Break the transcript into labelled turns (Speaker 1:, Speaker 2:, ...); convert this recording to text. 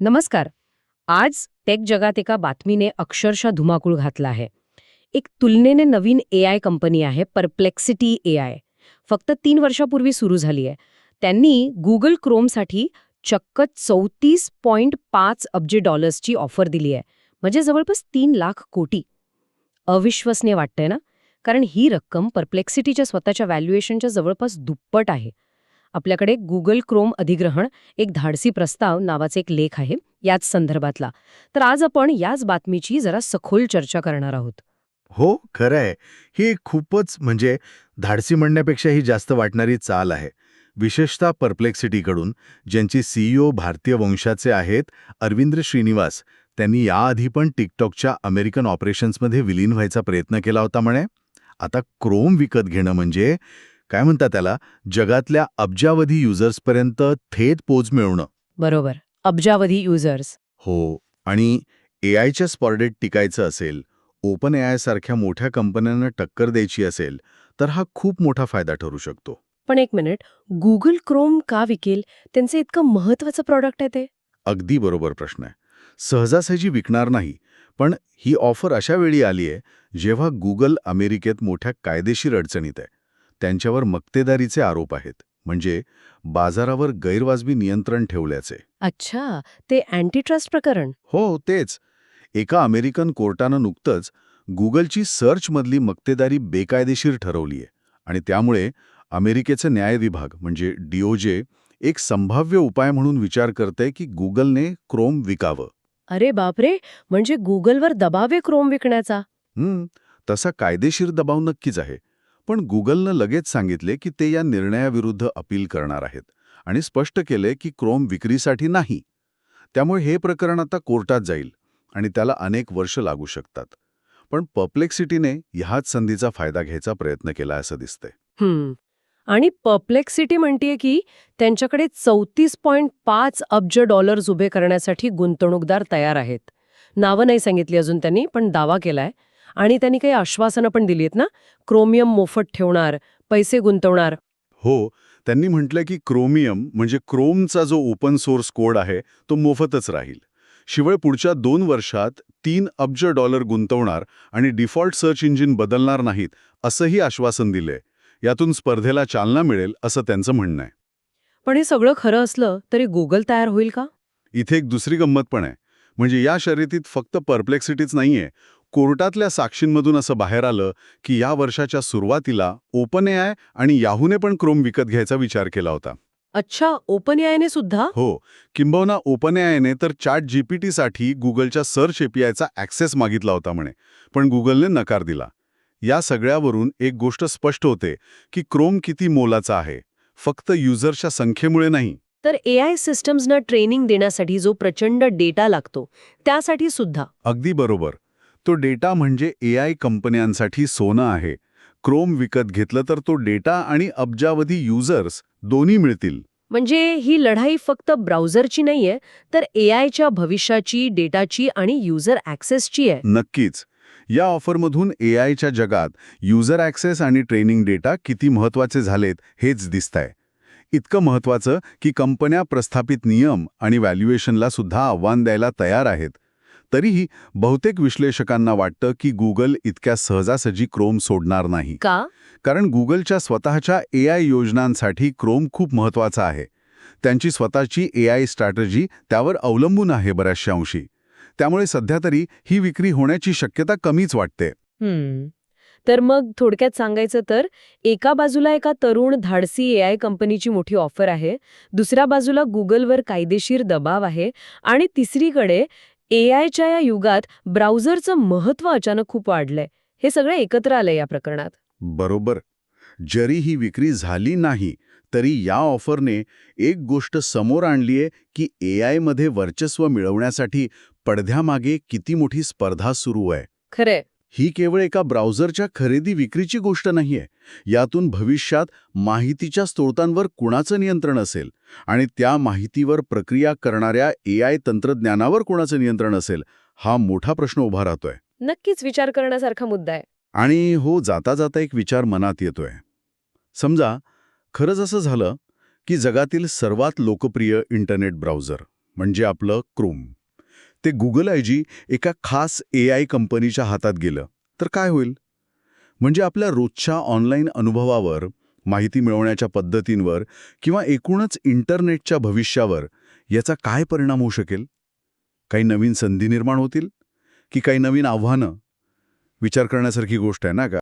Speaker 1: नमस्कार. आज टेक जगात एका बातमीने अक्षरशः धुमाकूळ घातला आहे. एक तुलनेने नवीन ए आय कंपनी आहे परप्लेक्सिटी ए आय फक्त तीन वर्षापूर्वी सुरू झाली आहे. त्यांनी गुगल क्रोमसाठी चक्क चौतीस पॉइंट पाच अब्जे डॉलर्सची ऑफर दिली आहे. म्हणजे जवळपास तीन लाख कोटी. अविश्वसनीय वाटतंय ना? कारण ही रक्कम परप्लेक्सिटीच्या स्वतःच्या व्हॅल्युएशनच्या जवळपास दुप्पट आहे. आपल्याकडे गुगल क्रोम अधिग्रहण एक धाडसी प्रस्ताव नावाचा एक लेख आहे याच संदर्भातला. तर आज आपण याच बातमीची जरा सखोल चर्चा करणार आहोत.
Speaker 2: हो खरं आहे. ही खूपच म्हणजे धाडसी म्हणण्यापेक्षा ही जास्त वाटणारी चाल आहे. विशेषतः परप्लेक्सिटीकडून ज्यांची सीईओ भारतीय वंशाचे आहेत अरविंद्र श्रीनिवास त्यांनी याआधी पण टिकटॉकच्या अमेरिकन ऑपरेशन्समध्ये विलीन व्हायचा प्रयत्न केला होता म्हणे. आता क्रोम विकत घेणं म्हणजे काय म्हणतात त्याला? जगातल्या अब्जावधी युजर्सपर्यंत थेट पोच मिळवणं.
Speaker 1: बरोबर. अब्जावधी युजर्स.
Speaker 2: हो. आणि ए आयच्या स्पर्धेत टिकायचं असेल ओपन ए आय सारख्या मोठ्या कंपन्यांना टक्कर द्यायची असेल तर हा खूप मोठा फायदा ठरू शकतो.
Speaker 1: पण एक मिनिट गुगल क्रोम का विकेल? त्यांचं इतकं महत्वाचं प्रॉडक्ट आहे ते.
Speaker 2: अगदी बरोबर प्रश्न आहे. सहजासहजी विकणार नाही पण ही ऑफर अशा वेळी आली आहे जेव्हा गुगल अमेरिकेत मोठ्या कायदेशीर अडचणीत आहे. त्यांच्यावर मक्तेदारीचे आरोप आहेत म्हणजे बाजारावर गैरवाजबी नियंत्रण ठेवल्याचे.
Speaker 1: अच्छा ते अँटीट्रस्ट प्रकरण.
Speaker 2: हो तेच. एका अमेरिकन कोर्टानं नुकतंच गुगलची सर्चमधली मक्तेदारी बेकायदेशीर ठरवली आहे आणि त्यामुळे अमेरिकेचे न्याय विभाग म्हणजे डीओजे एक संभाव्य उपाय म्हणून विचार करते की गुगलने क्रोम विकावं.
Speaker 1: अरे बापरे! म्हणजे गुगलवर दबावे क्रोम विकण्याचा?
Speaker 2: हं, तसा कायदेशीर दबाव नक्कीच आहे. पण गुगलनं लगेच सांगितले की ते या निर्णयाविरुद्ध अपील करणार आहेत आणि स्पष्ट केले की क्रोम विक्रीसाठी नाही. त्यामुळे हे प्रकरण आता कोर्टात जाईल आणि त्याला अनेक वर्ष लागू शकतात. पण पप्लेक्सिटीने ह्याच संधीचा फायदा घ्यायचा प्रयत्न केला असं दिसतंय.
Speaker 1: हम्म. आणि पप्लेक्सिटी म्हणतेय की त्यांच्याकडे चौतीस पॉईंट पाच अब्ज डॉलर्स उभे करण्यासाठी गुंतवणूकदार तयार आहेत. नावं नाही सांगितली अजून त्यांनी पण दावा केलाय. आणि त्यांनी काही आश्वासनं पण दिली आहेत ना? क्रोमियम मोफत ठेवणार पैसे गुंतवणार.
Speaker 2: हो त्यांनी म्हटलं की क्रोमियम म्हणजे क्रोमचा जो ओपन सोर्स कोड आहे तो मोफतच राहील. शिवाय पुढच्या दोन वर्षात तीन अब्ज डॉलर गुंतवणार आणि डिफॉल्ट सर्च इंजिन बदलणार नाहीत असंही आश्वासन दिलंय. यातून स्पर्धेला चालना मिळेल असं त्यांचं म्हणणं आहे.
Speaker 1: पण हे सगळं खरं असलं तरी गुगल तयार होईल का?
Speaker 2: इथे एक दुसरी गंमत पण आहे. म्हणजे या शर्यतीत फक्त परप्लेक्सिटीच नाहीये कोर्टातल्या साक्षींमधून असं बाहेर आलं की या वर्षाच्या सुरुवातीला ओपन ए आय आणि याहूने पण क्रोम विकत घ्यायचा विचार केला होता.
Speaker 1: अच्छा ओपन यायने सुद्धा?
Speaker 2: हो किंबहुना ओपन एआयने तर चॅट जीपीटीसाठी गुगलच्या सर्च एपीआयचा ॲक्सेस मागितला होता म्हणे पण गुगलने नकार दिला. या सगळ्यावरून एक गोष्ट स्पष्ट होते की क्रोम किती मोलाचा आहे फक्त युजर्सच्या संख्येमुळे नाही.
Speaker 1: तर ए आय सिस्टम्सना ट्रेनिंग देण्यासाठी जो प्रचंड डेटा लागतो त्यासाठी सुद्धा.
Speaker 2: अगदी बरोबर. तो डेटा म्हणजे ए आय कंपन्यांसाठी सोनं आहे. क्रोम विकत घेतलं तर तो डेटा आणि अब्जावधी युजर्स दोन्ही मिळतील.
Speaker 1: म्हणजे ही लढाई फक्त ब्राउझरची नाहीये तर ए आयच्या भविष्याची डेटाची आणि युजर ॲक्सेसची आहे.
Speaker 2: नक्कीच. या ऑफरमधून ए आयच्या जगात युजर ॲक्सेस आणि ट्रेनिंग डेटा किती महत्त्वाचे झालेत हेच दिसतंय. इतकं महत्वाचं की कंपन्या प्रस्थापित नियम आणि व्हॅल्युएशनला सुद्धा आव्हान द्यायला तयार आहेत. तरीही बहुतेक विश्लेषकांना वाटतं की गुगल इतक्या सहजासहजी क्रोम सोडणार नाही.
Speaker 1: का?
Speaker 2: कारण गुगलच्या स्वतःच्या ए आय योजनांसाठी क्रोम खूप महत्त्वाचा आहे. त्यांची स्वतःची ए आय स्ट्रॅटजी त्यावर अवलंबून आहे बऱ्याचशा अंशी. त्यामुळे सध्या तरी ही विक्री होण्याची शक्यता कमीच वाटते.
Speaker 1: तर मग थोडक्यात सांगायचं तर एका बाजूला एका तरुण धाडसी ए आय कंपनीची मोठी ऑफर आहे दुसऱ्या बाजूला गुगलवर कायदेशीर दबाव आहे आणि तिसरीकडे ए आयच्या या युगात ब्राउझरचं महत्त्व अचानक खूप वाढलंय. हे सगळं एकत्र आलंय या प्रकरणात.
Speaker 2: बरोबर. जरी ही विक्री झाली नाही तरी या ऑफरने एक गोष्ट समोर आणलीये की ए आयमध्ये वर्चस्व मिळवण्यासाठी पडद्यामागे किती मोठी स्पर्धा सुरू आहे.
Speaker 1: खरंय.
Speaker 2: ही केवळ एका ब्राउझरच्या खरेदी विक्रीची गोष्ट नाहीये. यातून भविष्यात माहितीच्या स्रोतांवर कुणाचं नियंत्रण असेल आणि त्या माहितीवर प्रक्रिया करणाऱ्या ए आय तंत्रज्ञानावर कुणाचं नियंत्रण असेल हा मोठा प्रश्न उभा राहतोय.
Speaker 1: नक्कीच विचार करण्यासारखा मुद्दा आहे.
Speaker 2: आणि हो जाता जाता एक विचार मनात येतोय. समजा खरंच असं झालं की जगातील सर्वात लोकप्रिय इंटरनेट ब्राउझर म्हणजे आपलं क्रोम. ते गुगल आय जी एका खास ए आय कंपनीच्या हातात गेलं. तर काय होईल? म्हणजे आपल्या रोजच्या ऑनलाईन अनुभवावर माहिती मिळवण्याच्या पद्धतींवर किंवा एकूणच इंटरनेटच्या भविष्यावर याचा काय परिणाम होऊ शकेल? काही नवीन संधी निर्माण होतील? की काही नवीन आव्हानं? विचार करण्यासारखी गोष्ट आहे ना का